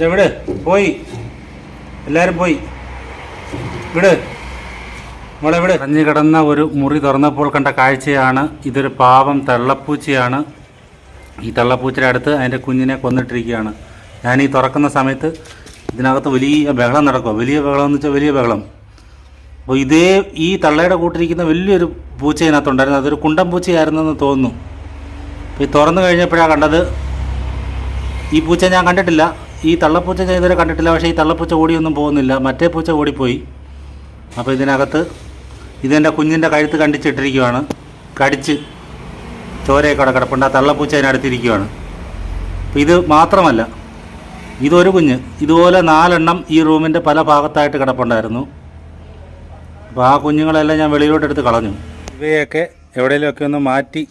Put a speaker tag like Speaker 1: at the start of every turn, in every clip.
Speaker 1: ഇതെവിടെ പോയി. എല്ലാവരും പോയി. വിട്. മോളെ ഇവിടെ കഞ്ഞി കിടന്ന ഒരു മുറി തുറന്നപ്പോൾ കണ്ട കാഴ്ചയാണ് ഇതൊരു പാവം തള്ളപ്പൂച്ചയാണ്. ഈ തള്ളപ്പൂച്ചയുടെ അടുത്ത് അതിന്റെ കുഞ്ഞിനെ കൊന്നിട്ടിരിക്കുകയാണ്. ഞാൻ ഈ തുറക്കുന്ന സമയത്ത് ഇതിനകത്ത് വലിയ ബഹളം നടക്കുക വലിയ ബഹളം എന്ന് വെച്ചാൽ വലിയ ബഹളം. അപ്പോൾ ഇതേ ഈ തള്ളയുടെ കൂട്ടിരിക്കുന്ന വലിയൊരു പൂച്ച ഇതിനകത്തുണ്ടായിരുന്നു. അതൊരു കുണ്ടൻ പൂച്ചയായിരുന്നെന്ന് തോന്നുന്നു. അപ്പോൾ ഈ തുറന്നു കഴിഞ്ഞപ്പോഴാണ് കണ്ടത്. ഈ പൂച്ച ഞാൻ കണ്ടിട്ടില്ല. ഈ തള്ളപ്പൂച്ച ഞാൻ ഇതുവരെ കണ്ടിട്ടില്ല പക്ഷേ ഈ തള്ളപ്പൂച്ച ഓടിയൊന്നും പോകുന്നില്ല. മറ്റേ പൂച്ച ഓടിപ്പോയി. അപ്പോൾ ഇതിനകത്ത് ഇതെന്റെ കുഞ്ഞിന്റെ കഴുത്ത് കണ്ടിച്ചിട്ടിരിക്കുവാണ്. കടിച്ച് ചോരയൊക്കെ അവിടെ കിടപ്പുണ്ട്. ആ തള്ളപ്പൂച്ച അതിനടുത്തിരിക്കുവാണ് അപ്പോൾ ഇത് മാത്രമല്ല ഇതൊരു കുഞ്ഞ്. ഇതുപോലെ നാലെണ്ണം ഈ റൂമിന്റെ പല ഭാഗത്തായിട്ട് കിടപ്പുണ്ടായിരുന്നു. അപ്പോൾ ആ കുഞ്ഞുങ്ങളെല്ലാം ഞാൻ വെളിയിലോട്ട് എടുത്ത് കളഞ്ഞു. ഇവയൊക്കെ എവിടെയെങ്കിലുമൊക്കെ ഒന്ന് മാറ്റി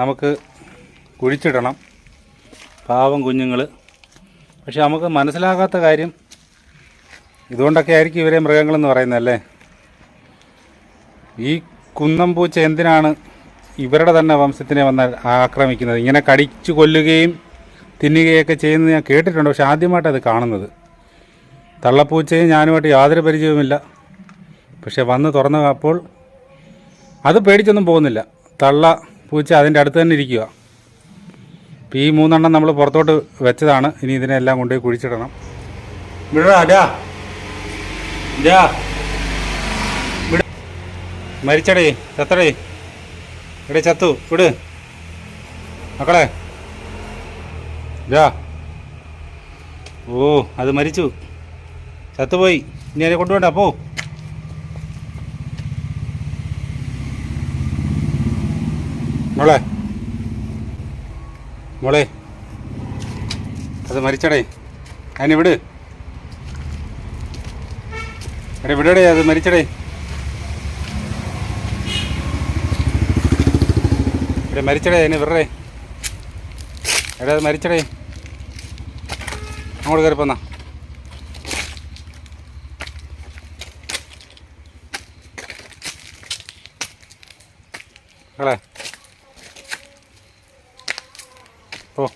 Speaker 1: നമുക്ക് കുഴിച്ചിടണം. പാവം കുഞ്ഞുങ്ങൾ പക്ഷെ നമുക്ക് മനസ്സിലാകാത്ത കാര്യം ഇതുകൊണ്ടൊക്കെ ആയിരിക്കും ഇവരെ മൃഗങ്ങളെന്ന് പറയുന്നതല്ലേ? ഈ കുന്നം പൂച്ച എന്തിനാണ് ഇവരുടെ തന്നെ വംശത്തിനെ വന്ന് ആക്രമിക്കുന്നത്? ഇങ്ങനെ കടിച്ചു കൊല്ലുകയും തിന്നുകയൊക്കെ ചെയ്യുന്നത് ഞാൻ കേട്ടിട്ടുണ്ട്. പക്ഷെ അത് കാണുന്നത്. തള്ളപ്പൂച്ചയും ഞാനുമായിട്ട് യാതൊരു പരിചയവുമില്ല. പക്ഷെ വന്ന് തുറന്നപ്പോൾ അത് പേടിച്ചൊന്നും പോകുന്നില്ല. തള്ള പൂച്ച അതിന്റെ അടുത്ത് തന്നെ ഇരിക്കുക. ഇപ്പം ഈ മൂന്നെണ്ണം നമ്മൾ പുറത്തോട്ട് വെച്ചതാണ്. ഇനി ഇതിനെല്ലാം കൊണ്ടുപോയി കുഴിച്ചിടണം. മരിച്ചടേ ചത്തടേ. എടേ ചത്തു. വിട്. മക്കളെ. ഓ അത് മരിച്ചു. ചത്തുപോയി. ഇനി അതിനെ കൊണ്ടുപോണ്ട പോ. മോളെ മോളെ അത് മരിച്ചടേ. അതിനെ വിട്. എടേ വിടടേ അത് മരിച്ചടേ. എടേ മരിച്ചടേ അതിനെ വിടറേ എടേ അത് മരിച്ചടേ. അങ്ങോട്ട് കയറി പോന്നാ കളെ ഓ.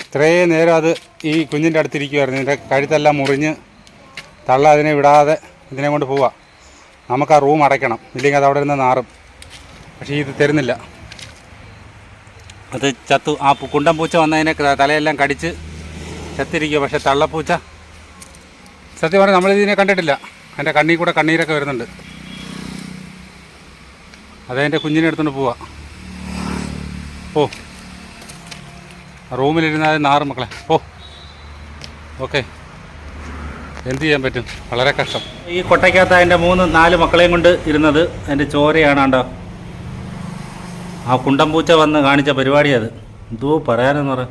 Speaker 1: ഇത്രയും നേരം അത് ഈ കുഞ്ഞിന്റെ അടുത്തിരിക്കുമായിരുന്നു ഇതിന്റെ കഴുത്തെല്ലാം മുറിഞ്ഞ് തള്ള അതിനെ വിടാതെ ഇതിനെ കൊണ്ട് പോവാം. നമുക്ക് ആ റൂം അടയ്ക്കണം. ഇല്ലെങ്കിൽ അത് അവിടെ നിന്ന് നാറും. പക്ഷേ ഇത് തരുന്നില്ല. അത് ചത്തു. ആ കുണ്ടൻ പൂച്ച വന്നതിനെ തലയെല്ലാം കടിച്ച് ചത്തിരിക്കുക പക്ഷേ തള്ളപ്പൂച്ച സത്യം പറഞ്ഞാൽ നമ്മളിതിനെ കണ്ടിട്ടില്ല. അതിന്റെ കണ്ണിൽ കൂടെ കണ്ണീരൊക്കെ വരുന്നുണ്ട്. അതെന്റെ കുഞ്ഞിനെ എടുത്തുകൊണ്ട് പോവാ. ഓ റൂമിലിരുന്നാൽ നാറും മക്കളെ. ഓ ഓക്കെ. എന്ത് ചെയ്യാൻ പറ്റും? വളരെ കഷ്ടം. ഈ കൊട്ടയ്ക്കകത്ത് അതിന്റെ മൂന്ന് നാല് മക്കളെയും കൊണ്ട് ഇരുന്നത് എന്റെ ചോരയാണ് കണ്ടോ ആ കുണ്ടംപൂച്ച വന്ന് കാണിച്ച പരിപാടിയത് എന്തോ പറയാനെന്ന് പറയാം